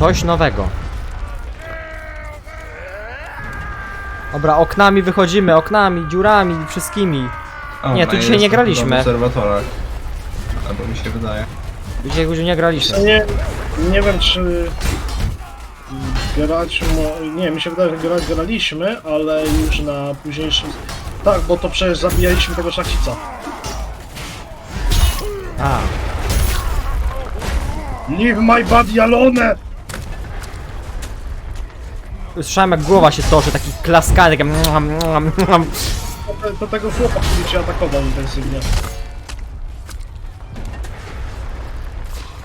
Coś nowego. Dobra, oknami wychodzimy, oknami, dziurami, wszystkimi. O, Nie, tu dzisiaj nie graliśmy. W obserwatorach. Albo mi się wydaje. Gdzie już nie graliśmy. Nie, nie wiem czy grać, mo- nie, mi się wydaje, że grać graliśmy, ale już na późniejszym... Tak, bo to przecież zabijaliśmy tego szlachcica. A, Leave my body alone! Słyszałem jak głowa się toczy, taki klaskany, mwam. To, to tego chłopa, który cię atakował intensywnie.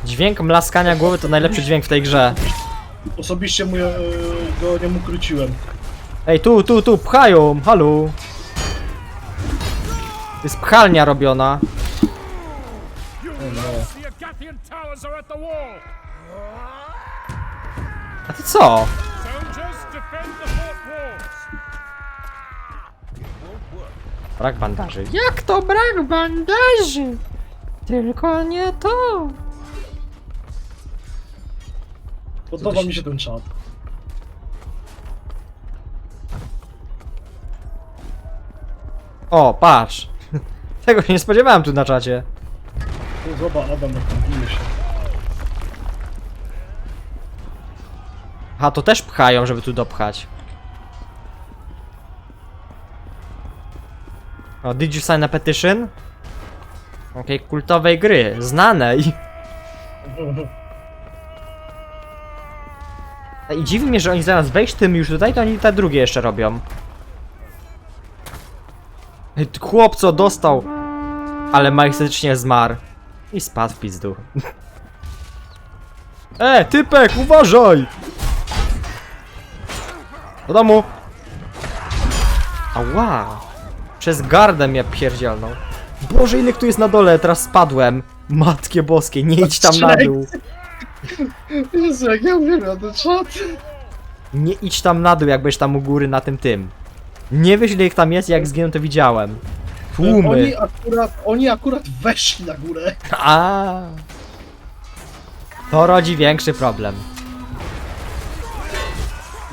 Dźwięk mlaskania głowy to najlepszy dźwięk w tej grze. Osobiście mu, e, go nie mu króciłem. Ej, tu, tu, tu, pchają, halu. To jest pchalnia robiona. Wall! A ty co? Brak bandaży. Jak to brak bandaży? Tylko nie to. Podoba mi się ten czat. O, patrz. Tego się nie spodziewałem tu na czacie. Tu Zobacz Adam, jak tam bije się. A to też pchają, żeby tu dopchać. O, did you sign a petition? Okej, kultowej gry, znanej. I dziwi mnie, że oni zamiast wejść tym już tutaj, to oni te drugie jeszcze robią. Ej, Chłop co dostał, ale majestatycznie zmarł. I spadł w pizdu. E, typek, uważaj! Do domu! Ała! Przez gardę mnie pierdzielną. Boże, ile tu jest na dole, teraz spadłem. Matkie boskie, nie idź tam na dół. Jezu, jak ja uwielbiam ten czat. Nie idź tam na dół, jak będziesz tam u góry na tym tym. Nie wiesz ile ich tam jest, jak zginął to widziałem. Tłumy. Oni akurat, oni akurat weszli na górę. A. To rodzi większy problem.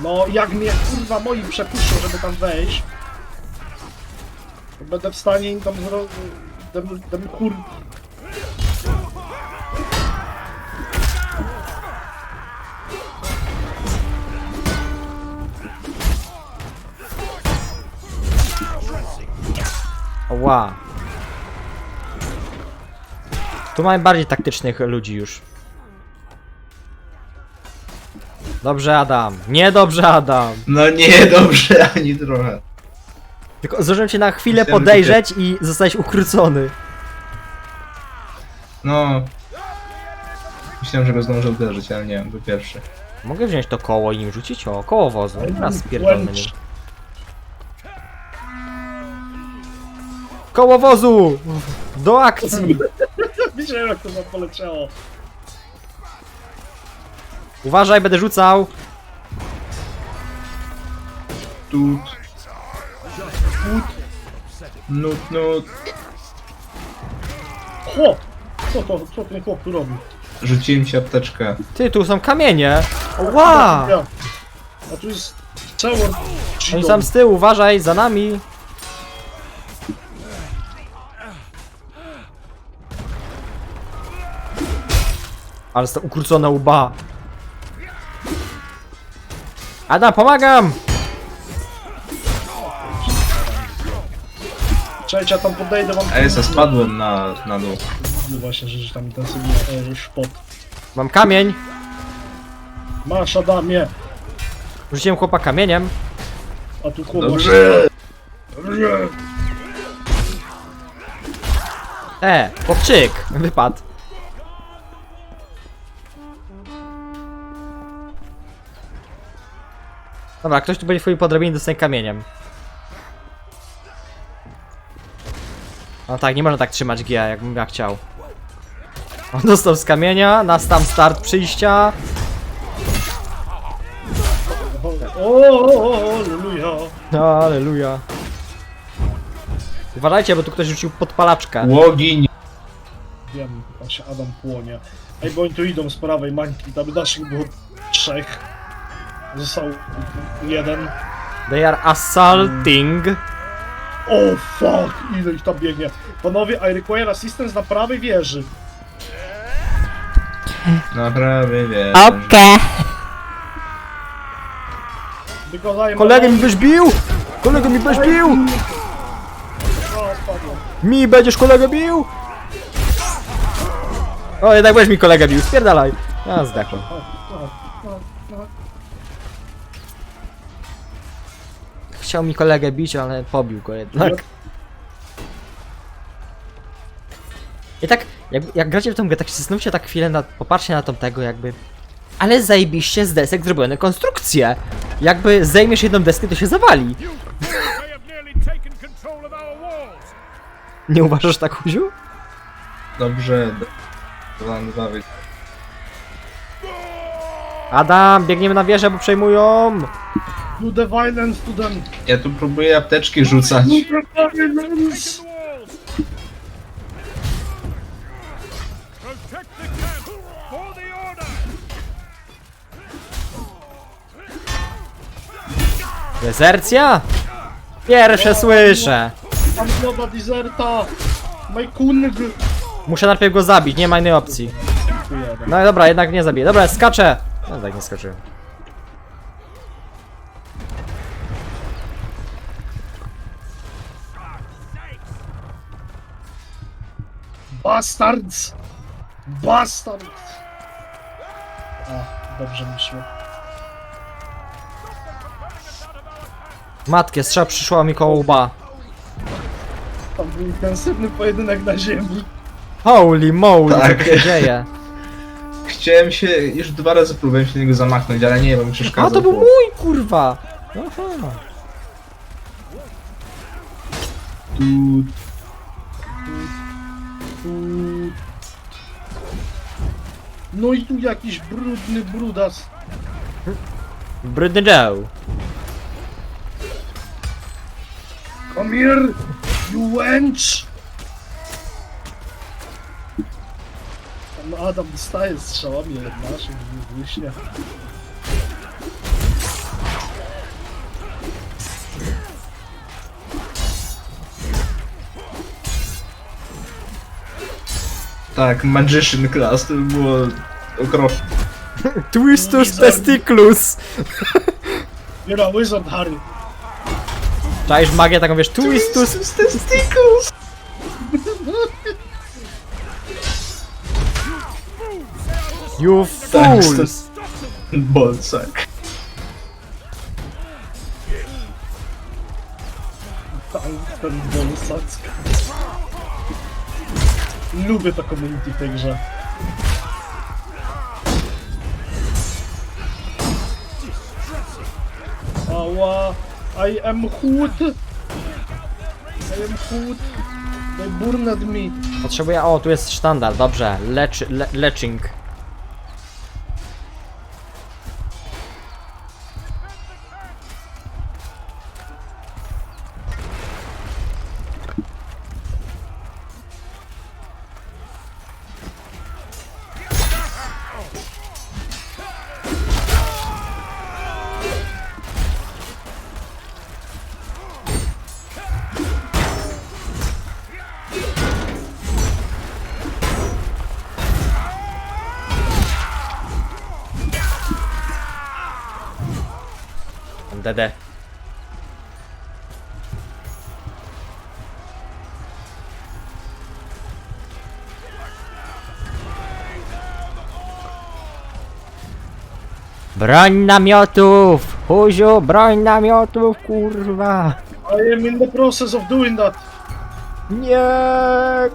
No, jak mnie kurwa moi przepuszczą, żeby tam wejść, to będę w stanie im tam zro... Dem, dem kur... Ła. Tu mamy bardziej taktycznych ludzi już. Dobrze, Adam. Niedobrze, Adam. No nie, dobrze, ani trochę. Tylko zdążyłem cię na chwilę Myślałem, że podejrzeć i zostałeś ukrócony. No. Myślałem, że go zdążę uderzyć, ale nie, był pierwszy. Mogę wziąć to koło i nim rzucić? O, koło wozu. Raz pierdolny nim. Koło wozu! Do akcji! Widziałem jak to nam poleciało. Uważaj, będę rzucał. Tut. Tut. Nut, nut. Chłop! Co to, co ten chłop tu robi? Rzuciłem ci apteczkę. Ty, tu są kamienie. Ła! Ja. A tu jest całe... Oni są z tyłu, uważaj, za nami. Ale jest to ukrócone łba. Adam, pomagam! Cześć, ja tam podejdę wam... A ja spadłem na, na dół. No Właśnie, że, że tam intensywnie e, szpot. Mam kamień. Masz Adamie! Rzuciłem chłopa kamieniem. A tu chłop Dobrze. Dobrze! E, chłopczyk, wypadł. Dobra, ktoś tu będzie wchodził po drabinie, dostanie kamieniem. No tak, nie można tak trzymać G, jakbym ja chciał. On dostał z kamienia, nas tam start przyjścia. O, aleluja! No, aleluja. Uważajcie, bo tu ktoś rzucił podpalaczkę. Łogiń. Wiem, tam się Adam płonie. Ej, bo oni tu idą z prawej mańki, tam naszych było trzech. Został jeden. They are assaulting. O fuck, ile ich tam biegnie. Panowie, I require assistance na prawej wieży. Naprawdę wiem. I am Kolegę mi byś bił! Kolegę mi byś bił! O, spadłem. Mi będziesz kolegę bił! O, jednak weź mi kolegę bił, spierdalaj! Ja zdechłem. Chciał mi kolegę bić, ale pobił go jednak. I tak, jak, jak gracie w tą grę, tak się zastanówcie tak chwilę, na, popatrzcie na tą tego jakby... Ale zajebiście z desek zrobione konstrukcje! Jakby zejmiesz jedną deskę, to się zawali. Nie uważasz tak, Huziu? Dobrze. Dwa na dwa wy... Adam, biegniemy na wieżę, bo przejmują! Do the violence to them. Ja tu próbuję apteczki rzucać. The violence. Dezercja? Pierwsze słyszę! Tam. My kung. Muszę najpierw go zabić, nie ma innej opcji. No i dobra, jednak nie zabiję. Dobra, skaczę! No tak, nie skoczyłem. Bastards! Bastards! A, dobrze mi szło. Matkie, strzał przyszła mi koło łba. Tam był intensywny pojedynek na ziemi. Holy moly, Tak. co się dzieje? Chciałem się, już dwa razy próbowałem się na niego zamachnąć, ale nie, bo mi przeszkadzał. A, to był mój, kurwa! Aha. Tu... No i tu jakiś brudny brudas. Brudny Joe. Come here, you wench! Tam Adam dostaje strzałami od naszych wyśnie. Tak, Magician Class, to by było okropne. Twistus testiclus! You're a wizard, Harry. Czaisz magię taką, wiesz, Twistus... testicles! You Tak, fools! Bolsak. Tam ten bolsacka. Lubię to community w tej grze. Ała, I am hood. I am hood. They burned me. Potrzebuję... O, tu jest sztandar, dobrze. Lecz... Le, leczing. DD. Broń namiotów! Huziu, broń namiotów, kurwa! I am in the process of doing that. Nie,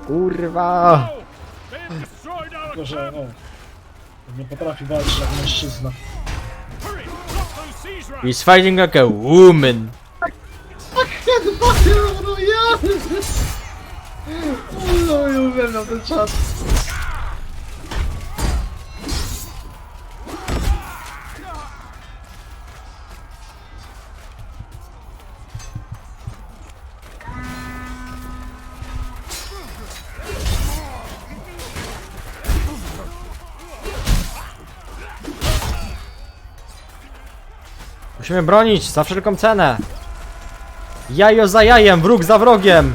kurwa! They have destroyed our Tylko, że camp. no, nie potrafi walczyć jak mężczyzna. He's fighting like a woman. No Musimy bronić za wszelką cenę. Jajo za jajem, wróg za wrogiem.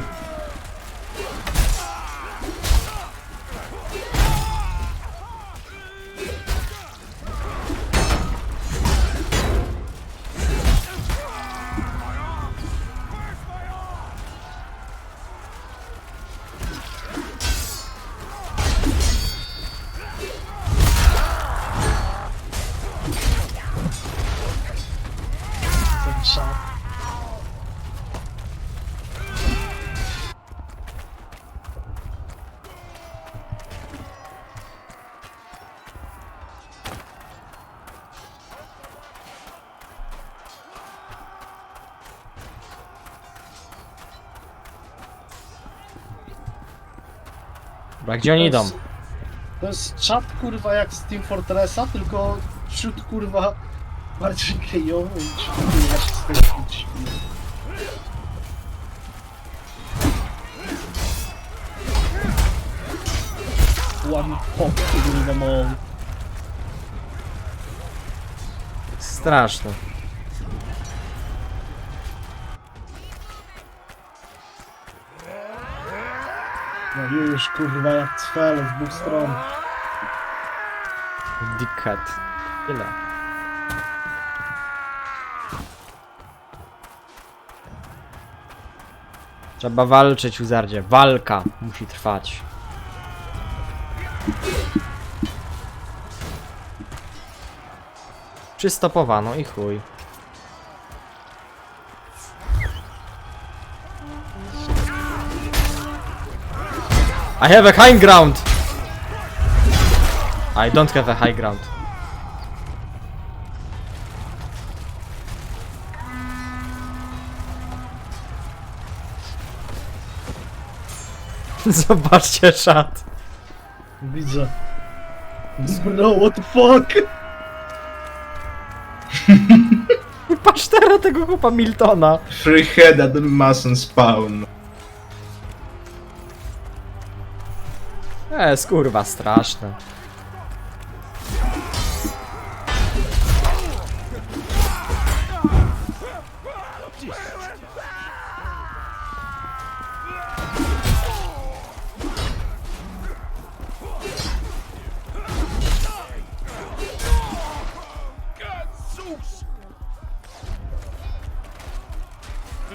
Dobra, gdzie oni idą? To jest czat kurwa jak z Team Fortressa, tylko wśród kurwa bardziej gejowy i wśród się skończyć. One pop kurwa mol. Straszne. No już kurwa jak cfel z dwóch stron. Dickhead. Tyle. Trzeba walczyć, Uzardzie. Walka musi trwać. Przystopowano i chuj. I have a high ground! I don't have a high ground. Zobaczcie czat. Widzę. Bro, what the fuck? Patrz teraz tego chłopa Miltona. Free-headed mustn't spawn. E, skurwa, straszne.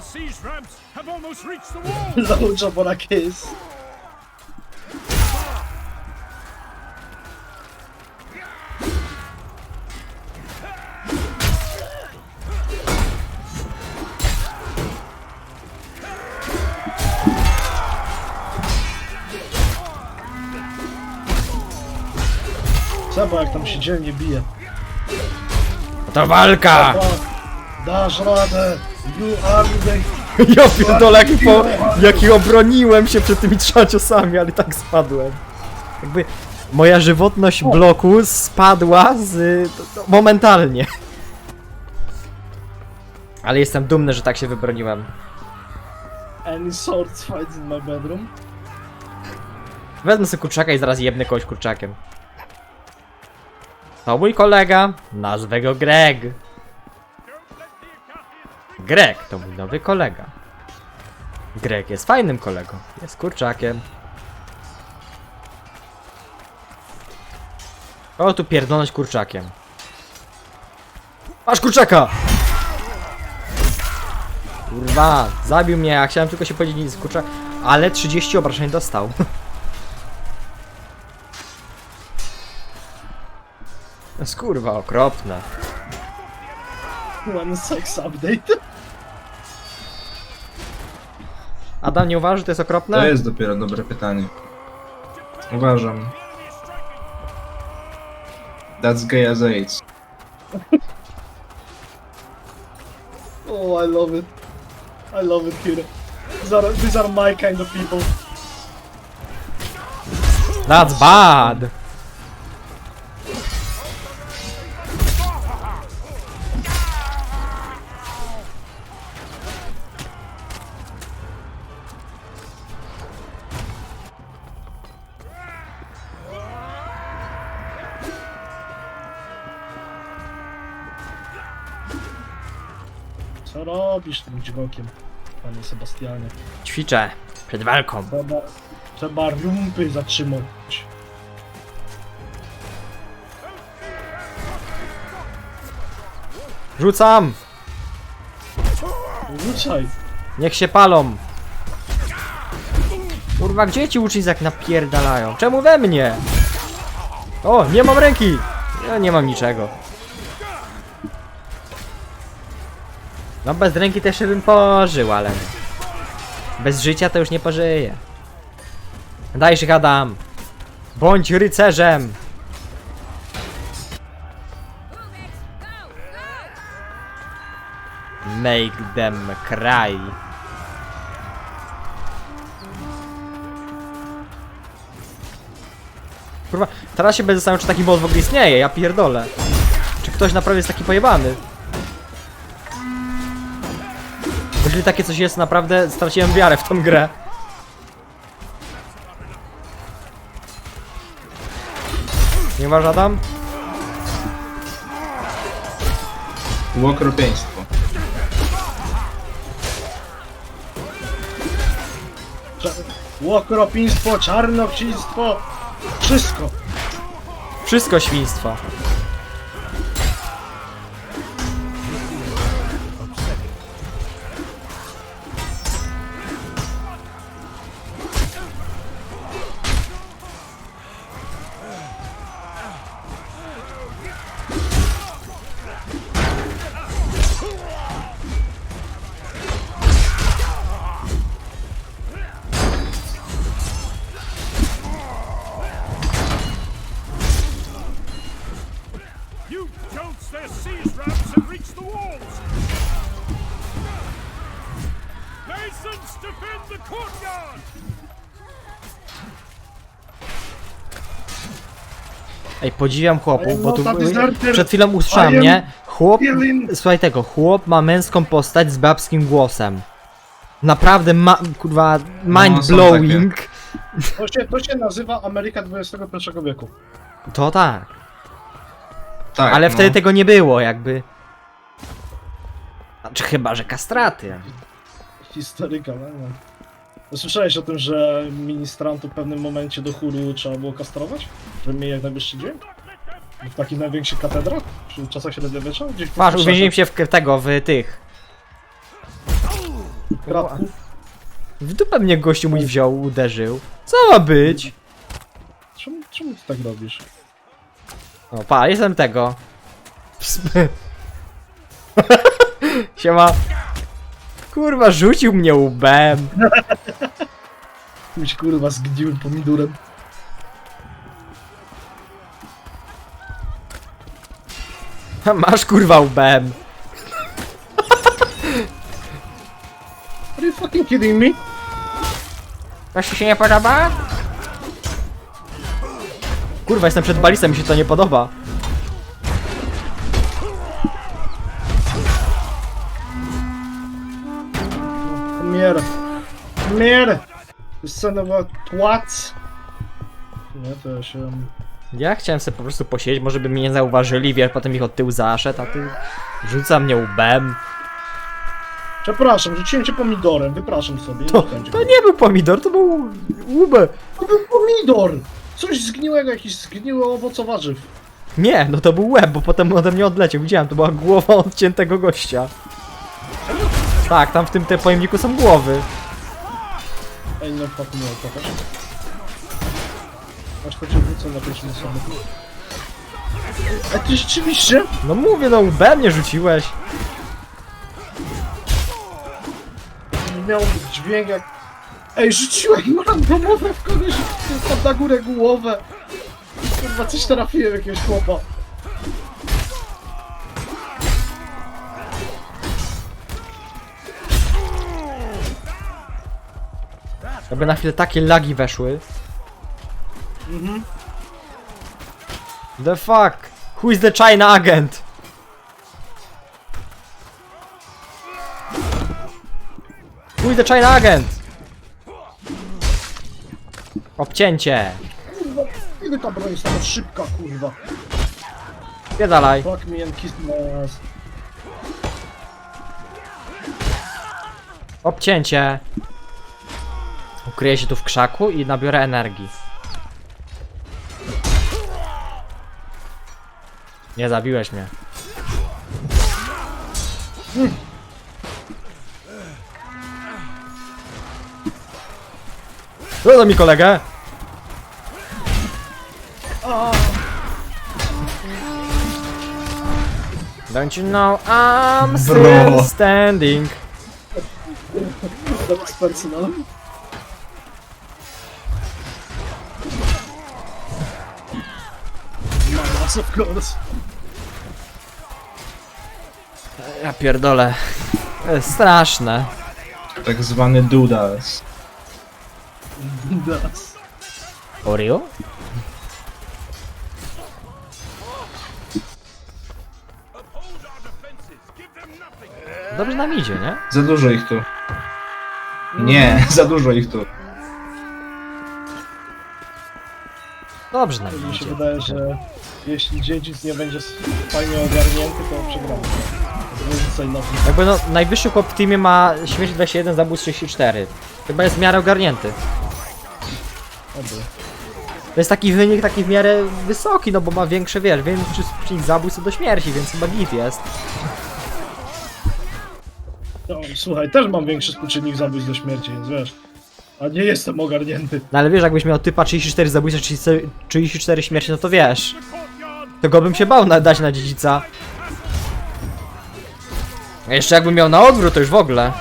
Siege ramps have almost reached the wall! Kiss. Trzeba jak tam się dzielnie bije. To walka! Fuck. Dasz radę! You are the... Ja pierdolę, jaki, po, jaki obroniłem się przed tymi trzema ciosami, ale tak spadłem. Jakby moja żywotność bloku spadła z... to- to momentalnie. Ale jestem dumny, że tak się wybroniłem. Any swords fights in my bedroom? Wezmę sobie kurczaka i zaraz jebnę kogoś kurczakiem. To mój kolega, nazwę go Greg. Greg to mój nowy kolega. Greg jest fajnym kolegą, jest kurczakiem. O, tu pierdolność kurczakiem. Masz kurczaka! Kurwa, zabił mnie, ja chciałem tylko się podzielić z kurczaka, ale 30 obrażeń dostał. jest kurwa okropne. One sex update. Adam nie uważa, że to jest okropne? To jest dopiero dobre pytanie. Uważam. That's gay as AIDS. Oh, I love it. I love it, Kira. These are, these are my kind of people. That's bad! Tym dźwiękiem, panie Sebastianie? Ćwiczę. Przed walką. Trzeba, trzeba rumpy zatrzymać. Rzucam! Rzucaj. Niech się palą! Kurwa, gdzie ci ucznicy jak napierdalają? Czemu we mnie? O, nie mam ręki! Ja nie mam niczego. No bez ręki też bym pożył, ale... Bez życia to już nie pożyję. Dajże gadam! Bądź rycerzem! Make them cry. Kurwa, teraz się będę zastanawiał, czy taki mod w ogóle istnieje, ja pierdolę. Czy ktoś naprawdę jest taki pojebany? Jeżeli takie coś jest, naprawdę straciłem wiarę w tą grę. Nie masz Adam? Łokropieństwo. Łokropieństwo, czarnoksiństwo. Wszystko. Wszystko świństwo. Ej, podziwiam chłopów, bo tu przed chwilą usłyszałem, nie? Chłop, słuchaj tego, chłop ma męską postać z babskim głosem. Naprawdę ma, kurwa, mind No, są blowing. To się, to się nazywa Ameryka XXI wieku. To tak, Tak, ale no. wtedy tego nie było, jakby. Znaczy chyba, że kastraty. Historyka, no. No, Słyszałeś o tym, że ministrantów w pewnym momencie do chóru trzeba było kastrować? Żeby mieli jak najwyższy dźwięk? W takich największych katedrach? Przy czasach średniowiecza? Gdzieś Masz, uwięziłem się w k- tego, w tych. Kratku. W dupę mnie gościu mój wziął, uderzył. Co ma być? Czemu, czemu ty tak robisz? O, pa, jestem tego. Psp- Siema. Kurwa, rzucił mnie łbem. Jakimś kurwa zgniłym pomidorem. Masz kurwa łbem. Are you fucking kidding me? Coś ci się nie podoba? Kurwa, jestem przed balisem, mi się to nie podoba. Come here. Come here! You son of a twat! Nie, to ja się... Ja chciałem sobie po prostu posiedzieć, może by mnie nie zauważyli, wiesz, potem ich od tyłu zaszedł, a ty rzuca mnie łbem. Przepraszam, rzuciłem cię pomidorem, wypraszam sobie. To, to nie był pomidor, to był łbę. To był pomidor! Coś zgniłego, jakiś zgniły owoc warzyw. Nie, no to był łeb, bo potem ode mnie odleciał, widziałem, to była głowa odciętego gościa. Tak, tam w tym te pojemniku są głowy. Ej, no fucking no, pokaż. Aż to cię wrócę na pierwszym osobie. A ty rzeczywiście? No mówię, no łbem mnie rzuciłeś. Miał dźwięk jak... Ej, rzuciłem randomowe w kogoś, tam na górę głowę. Kurwa, coś trafiłem jakiegoś chłopa. Jakby na chwilę takie lagi weszły. Mhm. The fuck? Who is the China agent? Who is the China agent? Obcięcie. Kurwa, ile ta broń jest taka szybka, kurwa. Pierdalaj. Fuck me and kiss my ass. Obcięcie. Ukryję się tu w krzaku i nabiorę energii. Nie zabiłeś mnie. Dodaj mi kolegę! Don't you know I'm still Bro. standing? Z of course. Ja pierdolę. To jest straszne. Tak zwany dudas. Das. Oreo? Dobrze nam idzie, nie? Za dużo ich tu. Nie, za dużo ich tu. Dobrze nam Mi się idzie. wydaje, że jeśli dziedzic nie będzie fajnie ogarnięty, to przegramy. I na. Jakby no, najwyższy chłop w teamie ma śmierć 21, zabójstwo 34. Chyba jest w miarę ogarnięty. Oby. To jest taki wynik taki w miarę wysoki, no bo ma większe, wiesz, większy współczynnik zabójstw do śmierci, więc chyba git jest. No, słuchaj, też mam większy współczynnik zabójstw do śmierci, więc wiesz. A nie jestem ogarnięty. No ale wiesz, jakbyś miał typa 34 zabójstwa, 34 34 śmierci, no to wiesz. Tego bym się bał na, dać na dziedzica. A jeszcze jakbym miał na odwrót, to już w ogóle.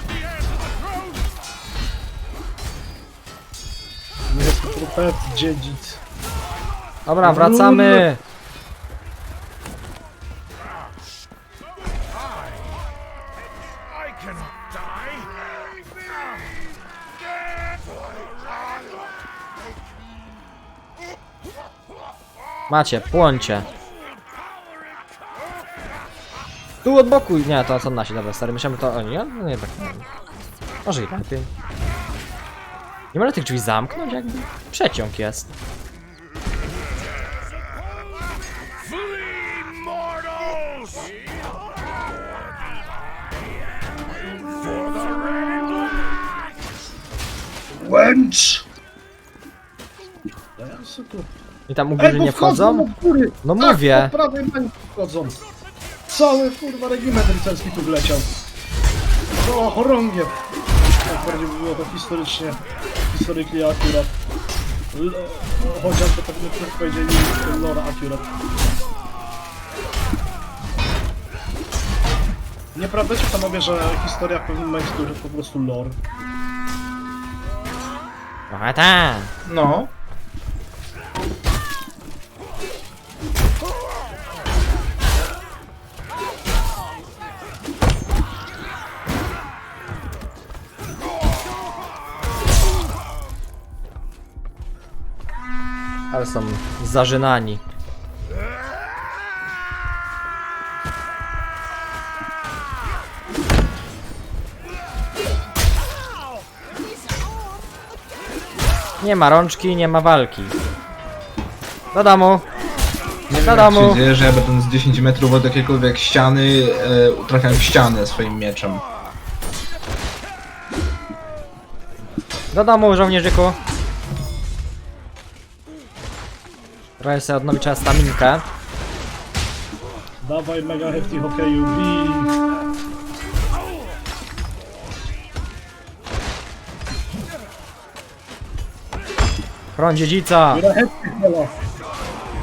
Trupet, dziedzic. Dobra, wracamy. Macie, płońcie. Tu od boku, nie, to są nasi, dobra, stary, myślałem, to oni, no nie tak. Może i lepiej. Nie można tych drzwi zamknąć, jakby? Przeciąg jest. I tam u Ej, góry bo nie wchodzą od góry! No Tak, mówię. po prawej mańki wchodzą. Cały kurwa regiment rycerski tu wleciał. O, chorągiew. Jak bardziej by było to historycznie, historycznie akurat. L- no, chociaż to pewnie ktoś powiedzieli, że lore akurat. Nieprawda ci panowie, że historia w pewnym momencie to już po prostu lore? Trochę tak. No. Są zażynani. Nie ma rączki, nie ma walki. Do domu. Nie wiem Do jak domu. się dzieje, że ja będąc 10 metrów od jakiejkolwiek ściany, e, trafiam w ścianę swoim mieczem. Do domu, żołnierzyku. Trochę sobie odnowić trzeba staminkę. Dawaj mega hefty hokeju, win! Chron dziedzica. Mega hefty fella!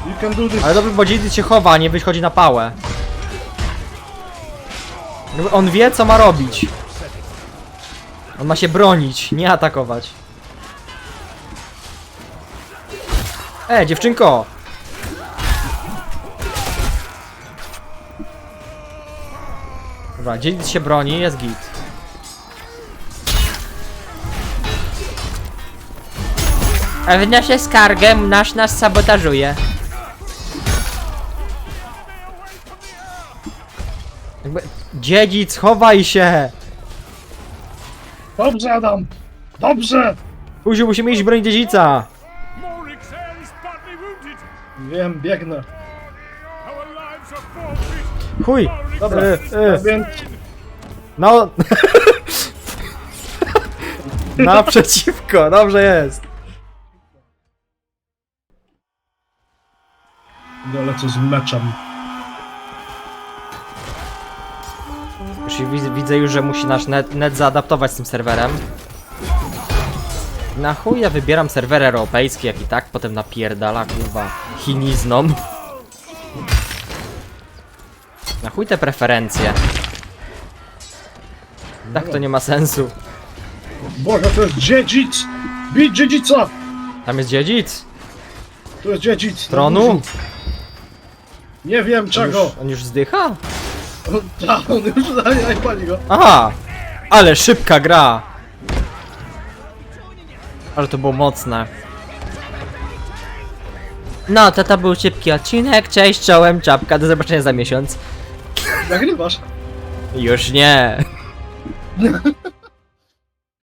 You can do this! Ale dobrze, bo dziedzic się chowa, a nie wychodzi na pałę. Jakby On wie, co ma robić. On ma się bronić, nie atakować. E, dziewczynko! Dobra, dziedzic się broni, jest git. A wnoszę skargę, nasz nas sabotażuje. Jakby... Dziedzic, chowaj się! Dobrze, Adam! Dobrze! Uziu, musimy iść bronić dziedzica! Wiem, biegnę. Chuj! Dobra, E, e, więc no... Naprzeciwko, dobrze jest. Ja lecę z meczem. Już widzę, widzę już, że musi nasz net, net zaadaptować z tym serwerem. Na chuj ja wybieram serwer europejski, jak i tak potem napierdala, kurwa, chiniznom. Na chuj te preferencje. Tak to nie ma sensu. Boże, to jest dziedzic! Bić dziedzica! Tam jest dziedzic. To jest dziedzic! Tronu? Nie wiem On czego! już, on już zdycha? On, ta, on już daj, daj pali go. Aha! Ale szybka gra! Ale to było mocne. No, to to był szybki odcinek. Cześć, czołem, czapka. Do zobaczenia za miesiąc. Nagrywasz? Już nie.